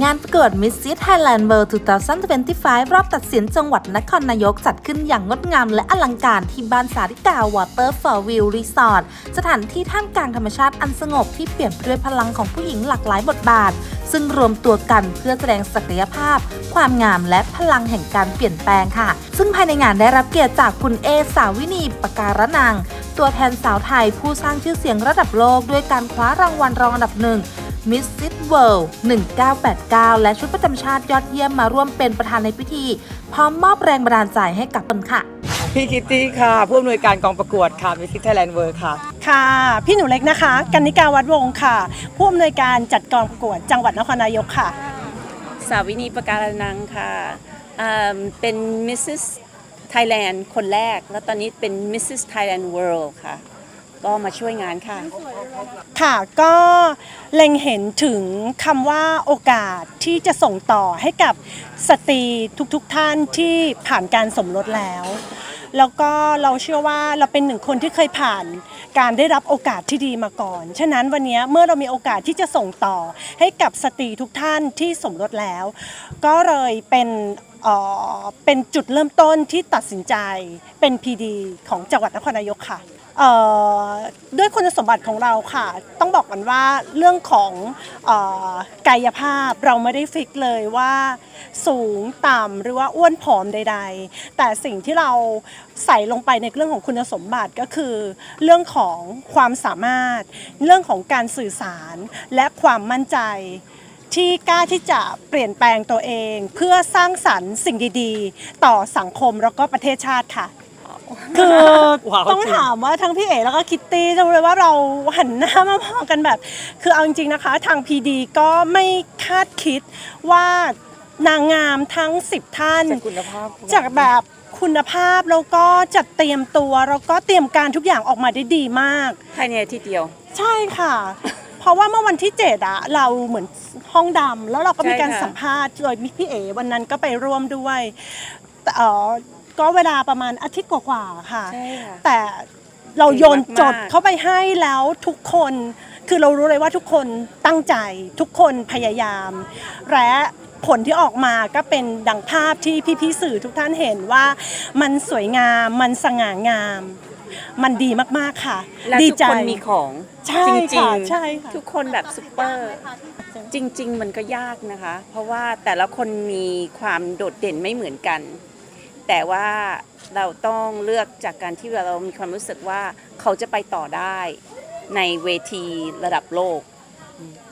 งานประกวด Miss Thailand World 2025 รอบตัดสินจังหวัดนครนายกจัดขึ้นอย่างงดงามและอลังการที่บ้านสาริกาวอเตอร์ฟอร์วิวรีสอร์ทสถานที่ท่ามกลางธรรมชาติอันสงบที่เปลี่ยนไปด้วยพลังของผู้หญิงหลากหลายบทบาท ซึ่งรวมตัวกันเพื่อแสดงศักยภาพ ความงามและพลังแห่งการเปลี่ยนแปลงค่ะ ซึ่งภายในงานได้รับเกียรติจากคุณเอสาวินีปการะนังตัวแทนสาวไทยผู้สร้างชื่อเสียงระดับโลกด้วยการคว้ารางวัลรองอันดับหนึ่ง Miss It World 1989 และชุดประจำชาติยอดเยี่ยมมาร่วมเป็นประธานในพิธี พร้อมมอบแรงบันดาลใจให้กับตนค่ะ พี่คิตตี้ค่ะผู้อำนวยการกองประกวดค่ะมิสซิ t ไทยแลนด์เวิร์ค่ะ ค่ะ พี่หนูเล็กนะคะ กันนิกาวัดวงศ์ค่ะ ผู้อำนวยการจัดกองประกวดจังหวัดนครนายกค่ะ สาวินีประการนังค่ะอ่าเป็น Mrs. Thailand คนแรก แล้วตอนนี้เป็น Mrs. Thailand World ค่ะ ก็มาช่วยงานค่ะ ค่ะก็เล็งเห็นถึงคำว่าโอกาสที่จะส่งต่อให้กับสตรีทุกๆทท่านที่ผ่านการสมรสแล้ว แล้วก็เราเชื่อว่าเราเป็นหนึ่งคนที่เคยผ่านการได้รับโอกาสที่ดีมาก่อน ฉะนั้นวันนี้เมื่อเรามีโอกาสที่จะส่งต่อให้กับสตรีทุกท่านที่สมรสแล้ว ก็เลยเป็นเออเป็นจุดเริ่มต้นที่ตัดสินใจเป็น PD ของจังหวัดนครนายกค่ะ เอ่อด้วยคุณสมบัติของเราค่ะ ต้องบอกกันว่าเรื่องของเออกายภาพเราไม่ได้ฟิกเลยว่าสูงต่ำหรือว่าอ้วนผอมใด ๆ แต่สิ่งที่เราใส่ลงไปในเรื่องของคุณสมบัติก็คือ เรื่องของความสามารถ เรื่องของการสื่อสารและความมั่นใจที่กล้าที่จะเปลี่ยนแปลงตัวเอง เพื่อสร้างสรรค์สิ่งดีๆ ต่อสังคมแล้วก็ประเทศชาติค่ะ คือว้าวต้องจริงถามว่าทั้งพี่เอ๋แล้วก็คิตตี้จะรู้เลยว่าเราหันหน้ามามองกันแบบ คือเอาจริงๆนะคะ ทางพีดีก็ไม่คาดคิดว่านางงามทั้ง 10 ท่าน จากคุณภาพจากแบบคุณภาพแล้วก็จัดเตรียมตัวแล้วก็เตรียมการทุกอย่างออกมาได้ดีมาก ภายในอาทิตย์เดียว ใช่ค่ะ เพราะว่าเมื่อวันที่เจ็ดอะเราเหมือนห้องดำแล้วเราก็มีการใช่ค่ะ สัมภาษณ์โดยมีพี่เอวันนั้นก็ไปร่วมด้วยแต่เอ่อ ก็เวลาประมาณอาทิตย์กว่าๆค่ะ ใช่ค่ะ แต่เราโยนเก่งมากๆโจทย์เข้าไปให้แล้วทุกคน คือเรารู้เลยว่าทุกคนตั้งใจทุกคนพยายาม และผลที่ออกมาก็เป็นดังภาพที่พี่ๆสื่อทุกท่านเห็นว่ามันสวยงามมันสง่างาม มันดีมากๆค่ะ และดีทุกใจคนมีของใช่จริค่ะงใช่ค่ะ ทุกคนแบบซุปเปอร์ จริง ๆ มันก็ยากนะคะ เพราะว่าแต่ละคนมีความโดดเด่นไม่เหมือนกัน แต่ว่าเราต้องเลือกจากการที่เรามีความรู้สึกว่าเขาจะไปต่อได้ในเวทีระดับโลก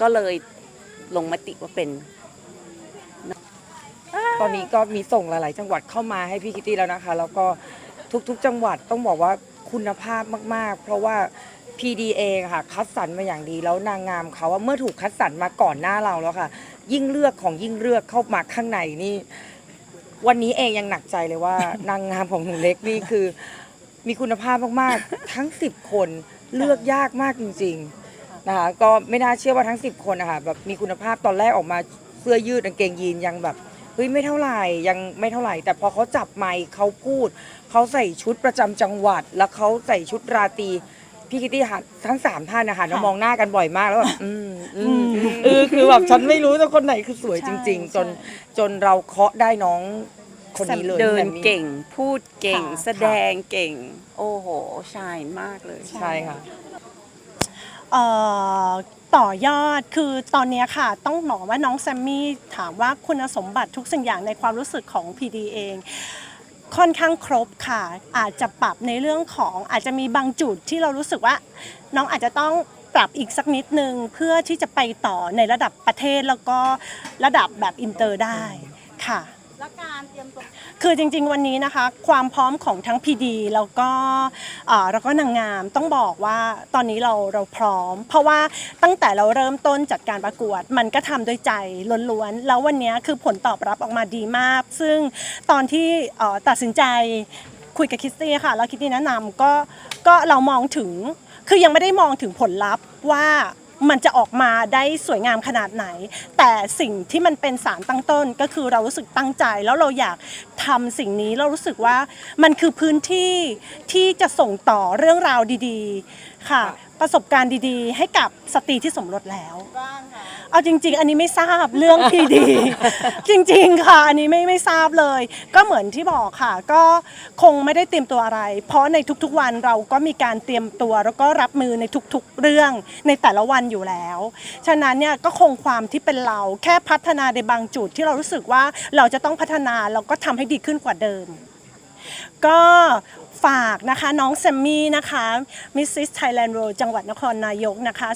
ก็เลยลงมติว่าเป็น ตอนนี้ก็มีส่งหลาย ๆ จังหวัดเข้ามาให้พี่คิตตี้แล้วนะคะ แล้วก็ทุก ๆ จังหวัดต้องบอกว่าคุณภาพมาก ๆ เพราะว่า PD เองค่ะคัดสรรมาอย่างดีแล้วนางงามเขาว่าเมื่อถูกคัดสรรมาก่อนหน้าเราแล้วค่ะ ยิ่งเลือกของยิ่งเลือกเข้ามาข้างในนี่ วันนี้เองยังหนักใจเลยว่า นางงามของหนูเล็กนี่คือ มีคุณภาพมากๆ ทั้ง 10 คนเลือกยากมากจริงๆนะคะก็ไม่น่าเชื่อว่าทั้ง 10 คนนะคะแบบมีคุณภาพตอนแรกออกมาเสื้อยืดกางเกงยีนยังแบบเฮ้ยไม่เท่าไหร่ยังไม่เท่าไหร่ แต่พอเขาจับไมค์เขาพูด เขาใส่ชุดประจำจังหวัด แล้วเขาใส่ชุดราตรี พี่คิตตี้หันทั้งสามท่านนะคะมองหน้ากันบ่อยมากแล้วแบบอืมอืมเออคือแบบฉันไม่รู้แต่คนไหนคือสวยจริง ๆ จนจนเราเคาะได้น้องคนนี้เลยเดินแซมมี่เก่งพูดเก่ง ค่ะ แสดงเก่ง โอ้โหชายมากเลย ใช่ค่ะ เอ่อต่อยอดคือตอนเนี้ยค่ะ ต้องบอกว่าน้องแซมมี่ถามว่าคุณสมบัติทุกสิ่งอย่างในความรู้สึกของ PD เอง ค่อนข้างครบค่ะ อาจจะปรับในเรื่องของอาจจะมีบางจุดที่เรารู้สึกว่า น้องอาจจะต้องปรับอีกสักนิดนึงเพื่อที่จะไปต่อในระดับประเทศแล้วก็ระดับแบบอินเตอร์ได้ค่ะ คือจริงๆ วันนี้นะคะ ความพร้อมของทั้ง PD แล้วก็เอ่อแล้วก็นางงามต้องบอกว่าตอนนี้เราเราพร้อม เพราะว่าตั้งแต่เราเริ่มต้นจัดการประกวด มันก็ทำด้วยใจล้วนๆ แล้ววันนี้คือผลตอบรับออกมาดีมาก ซึ่งตอนที่เอ่อตัดสินใจคุยกับคิสตี้ค่ะ แล้วคิสตี้แนะนำก็ก็เรามองถึง คือยังไม่ได้มองถึงผลลัพธ์ว่า มันจะออกมาได้สวยงามขนาดไหน แต่สิ่งที่มันเป็นสารตั้งต้นก็คือเรารู้สึกตั้งใจ แล้วเราอยากทำสิ่งนี้เรารู้สึกว่ามันคือพื้นที่ที่จะส่งต่อเรื่องราวดี ๆ ค่ะ ประสบการณ์ดีๆ ให้กับสตรีที่สมรสแล้วเอาจริง ๆ อันนี้ไม่ทราบเรื่องพีดี จริงๆค่ะ อันนี้ไม่ไม่ทราบเลย ก็เหมือนที่บอกค่ะ ก็คงไม่ได้เตรียมตัวอะไร เพราะในทุกๆวันเราก็มีการเตรียมตัวแล้วก็รับมือในทุกๆเรื่องในแต่ละวันอยู่แล้ว ฉะนั้นเนี่ยก็คงความที่เป็นเราแค่พัฒนาในบางจุดที่เรารู้สึกว่าเราจะต้องพัฒนาเราก็ทำให้ดีขึ้นกว่าเดิม ก็ ฝากนะคะน้องแซมมี่นะคะ Mrs. Thailand World จังหวัดนครนายกนะคะ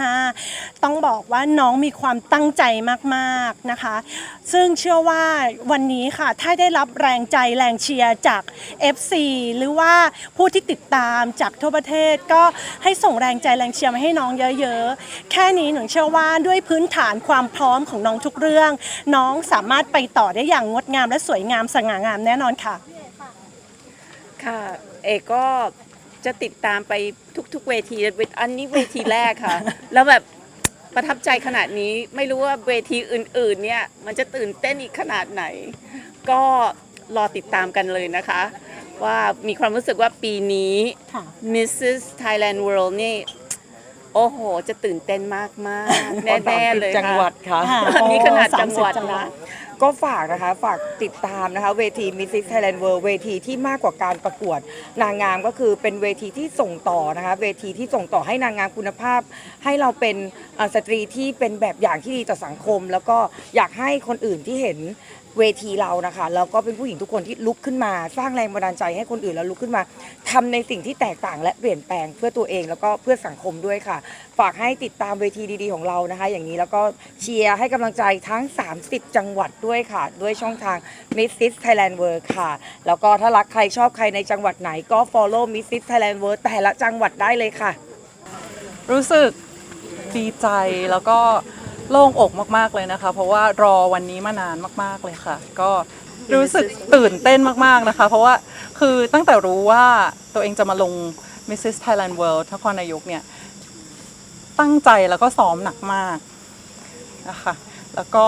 2025 ต้องบอกว่าน้องมีความตั้งใจมากๆนะคะ ซึ่งเชื่อว่าวันนี้ค่ะ ถ้าได้รับแรงใจแรงเชียร์จาก FC หรือว่าผู้ที่ติดตามจากทั่วประเทศ ก็ให้ส่งแรงใจแรงเชียร์มาให้น้องเยอะๆ แค่นี้หนูเชื่อว่าด้วยพื้นฐานความพร้อมของน้องทุกเรื่อง น้องสามารถไปต่อได้อย่างงดงามและสวยงามสง่างามแน่นอนค่ะ ค่ะ เอกก็จะติดตามไปทุกๆเวที อันนี้เวทีแรกค่ะ แล้วแบบประทับใจขนาดนี้ไม่รู้ว่าเวทีอื่นๆเนี่ยมันจะตื่นเต้นอีกขนาดไหน ก็รอติดตามกันเลยนะคะ ว่ามีความรู้สึกว่าปีนี้ค่ะ Mrs. Thailand World นี่ โอ้โห จะตื่นเต้นมากๆ แน่ๆเลยจังหวัดค่ะค่ะอันนี้ขนาดจังหวัด30จังหวันะด ก็ฝากนะคะ ฝากติดตามนะคะเวที Mrs. Thailand World เวทีที่มากกว่าการประกวดนางงามก็คือเป็นเวทีที่ส่งต่อนะคะ เวทีที่ส่งต่อให้นางงามคุณภาพ ให้เราเป็นสตรีที่เป็นแบบอย่างที่ดีต่อสังคม แล้วก็อยากให้คนอื่นที่เห็นเวทีเรานะคะแล้วก็เป็นผู้หญิงทุกคนที่ลุกขึ้นมา สร้างแรงบันดาลใจให้คนอื่นแล้วลุกขึ้นมาทำในสิ่งที่แตกต่างและเปลี่ยนแปลงเพื่อตัวเองแล้วก็เพื่อสังคมด้วยค่ะ ฝากให้ติดตามเวทีดีๆของเรานะคะ อย่างนี้แล้วก็เชียร์ให้กำลังใจทั้ง 30 จังหวัดด้วยวยค่ะ ด้วยช่องทาง Mrs. Thailand World ค่ะ แล้วก็ถ้ารักใครชอบใครในจังหวัดไหนก็ follow Mrs. Thailand World แต่ละจังหวัดได้เลยค่ะ รู้สึกดีใจแล้วก็โล่งอกมากๆเลยนะคะ เพราะว่ารอวันนี้มานานมากๆเลยค่ะ ก็รู้สึกตื่นเต้นมากๆนะคะ เพราะว่าคือตั้งแต่รู้ว่าตัวเองจะมาลง Mrs. Thailand World นครนายกเนี่ย ตั้งใจแล้วก็ซ้อมหนักมากนะคะ แล้วก็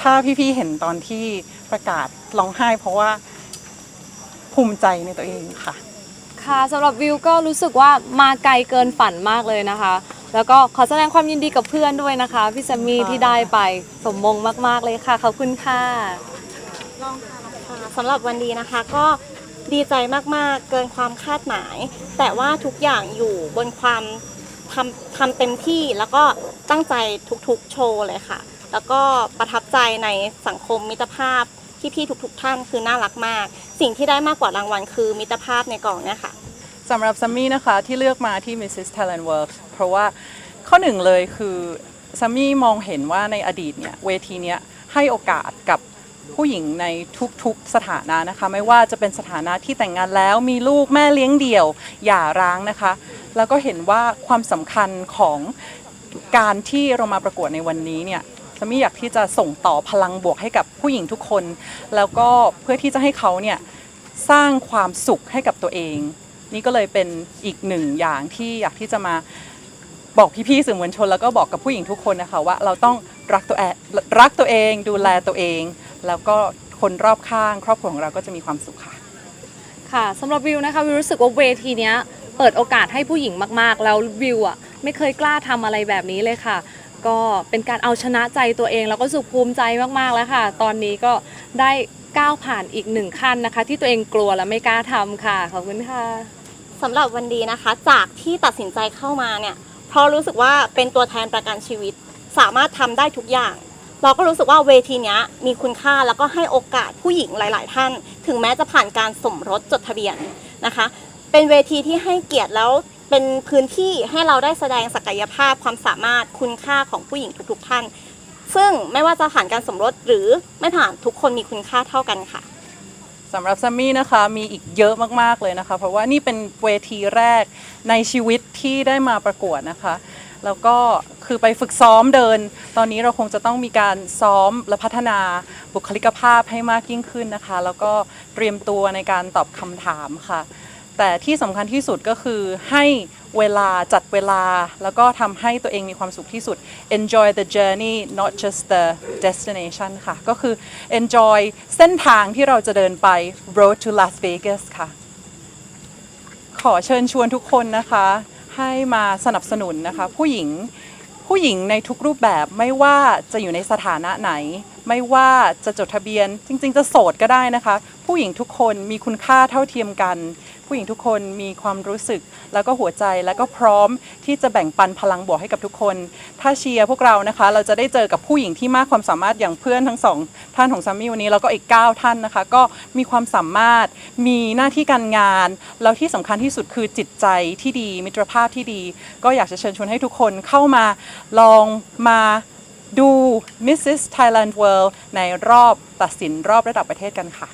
ถ้าพี่ๆเห็นตอนที่ประกาศร้องไห้ เพราะว่าภูมิใจในตัวเองค่ะ ค่ะสำหรับวิวก็รู้สึกว่ามาไกลเกินฝันมากเลยนะคะ แล้วก็ขอแสดงความยินดีกับเพื่อนด้วยนะคะพี่แซมมี่ที่ได้ไปสมมงมาก ๆเลยค่ะขอบคุณค่ะค่ะสำหรับวันดีนะคะก็ดีใจมากๆ เกินความคาดหมาย แต่ว่าทุกอย่างอยู่บนความทำทำเต็มที่แล้วก็ตั้งใจทุกๆโชว์เลยค่ะ แล้วก็ประทับใจในสังคมมิตรภาพที่พี่ทุก ๆ ท่านคือน่ารักมาก สิ่งที่ได้มากกว่ารางวัลคือมิตรภาพในกล่องเนี่ยค่ะสำหรับซัมมี่นะคะที่เลือกมาที่ Mrs. Thailand World เพราะว่าข้อหนึ่งเลยคือซัมมี่มองเห็นว่าในอดีตเนี่ยเวทีเนี้ยให้โอกาสกับผู้หญิงในทุกๆสถานะนะคะ ไม่ว่าจะเป็นสถานะที่แต่งงานแล้วมีลูกแม่เลี้ยงเดี่ยวหย่าร้างนะคะ แล้วก็เห็นว่าความสำคัญของการที่เรามาประกวดในวันนี้เนี่ย ซัมมี่อยากที่จะส่งต่อพลังบวกให้กับผู้หญิงทุกคน แล้วก็เพื่อที่จะให้เขาเนี่ยสร้างความสุขให้กับตัวเอง นี่ก็เลยเป็นอีกหนึ่งอย่างที่อยากที่จะมาบอกพี่ๆสื่อมวลชน แล้วก็บอกกับผู้หญิงทุกคนนะคะว่าเราต้องรักตัวเองรักตัวเอง ดูแลตัวเอง แล้วก็คนรอบข้าง ครอบครัวของเราก็จะมีความสุขค่ะค่ะสำหรับวิวนะคะวิวรู้สึกว่าเวทีเนี้ยเปิดโอกาสให้ผู้หญิงมากๆ แล้ววิวอะไม่เคยกล้าทำอะไรแบบนี้เลยค่ะ ก็เป็นการเอาชนะใจตัวเอง แล้วก็สุขภูมิใจมากๆแล้วค่ะ ตอนนี้ก็ได้ก้าวผ่านอีกหนึ่งขั้นนะคะ ที่ตัวเองกลัวและไม่กล้าทำค่ะขอบคุณค่ะสำหรับวันดีนะคะ จากที่ตัดสินใจเข้ามาเนี่ยเพราะรู้สึกว่าเป็นตัวแทนประกันชีวิต สามารถทำได้ทุกอย่าง เราก็รู้สึกว่าเวทีนี้มีคุณค่าแล้วก็ให้โอกาสผู้หญิงหลาย ๆ ท่าน ถึงแม้จะผ่านการสมรสจดทะเบียนนะคะ เป็นเวทีที่ให้เกียรติแล้ว เป็นพื้นที่ให้เราได้แสดงศักยภาพความสามารถคุณค่าของผู้หญิงทุกๆท่าน ซึ่งไม่ว่าจะผ่านการสมรสหรือไม่ผ่านทุกคนมีคุณค่าเท่ากันค่ะสำหรับซัมมี่นะคะมีอีกเยอะมากๆเลยนะคะ เพราะว่านี่เป็นเวทีแรกในชีวิตที่ได้มาประกวดนะคะ แล้วก็คือไปฝึกซ้อมเดิน ตอนนี้เราคงจะต้องมีการซ้อมและพัฒนาบุคลิกภาพให้มากยิ่งขึ้นนะคะ แล้วก็เตรียมตัวในการตอบคำถามค่ะ แต่ที่สำคัญที่สุดก็คือให้เวลาจัดเวลา แล้วก็ทำให้ตัวเองมีความสุขที่สุด enjoy the journey not just the destination ค่ะ ก็คือ enjoy เส้นทางที่เราจะเดินไป road to Las Vegas ค่ะ ขอเชิญชวนทุกคนนะคะ ให้มาสนับสนุนนะคะ ผู้หญิงผู้หญิงในทุกรูปแบบไม่ว่าจะอยู่ในสถานะไหน ไม่ว่าจะจดทะเบียนจริง ๆ จะโสดก็ได้นะคะ ผู้หญิงทุกคนมีคุณค่าเท่าเทียมกัน ผู้หญิงทุกคนมีความรู้สึก แล้วก็หัวใจแล้วก็พร้อมที่จะแบ่งปันพลังบวกให้กับทุกคน ถ้าเชียร์พวกเรานะคะ เราจะได้เจอกับผู้หญิงที่มากความสามารถอย่างเพื่อนทั้งสองท่านของซัมมี่วันนี้แล้วก็อีก 9 ท่านนะคะ ก็มีความสามารถมีหน้าที่การงาน แล้วที่สำคัญที่สุดคือจิตใจที่ดีมิตรภาพที่ดี ก็อยากจะเชิญชวนให้ทุกคนเข้ามาลองมาดู Mrs. Thailand World ในรอบตัดสินรอบระดับประเทศกันค่ะ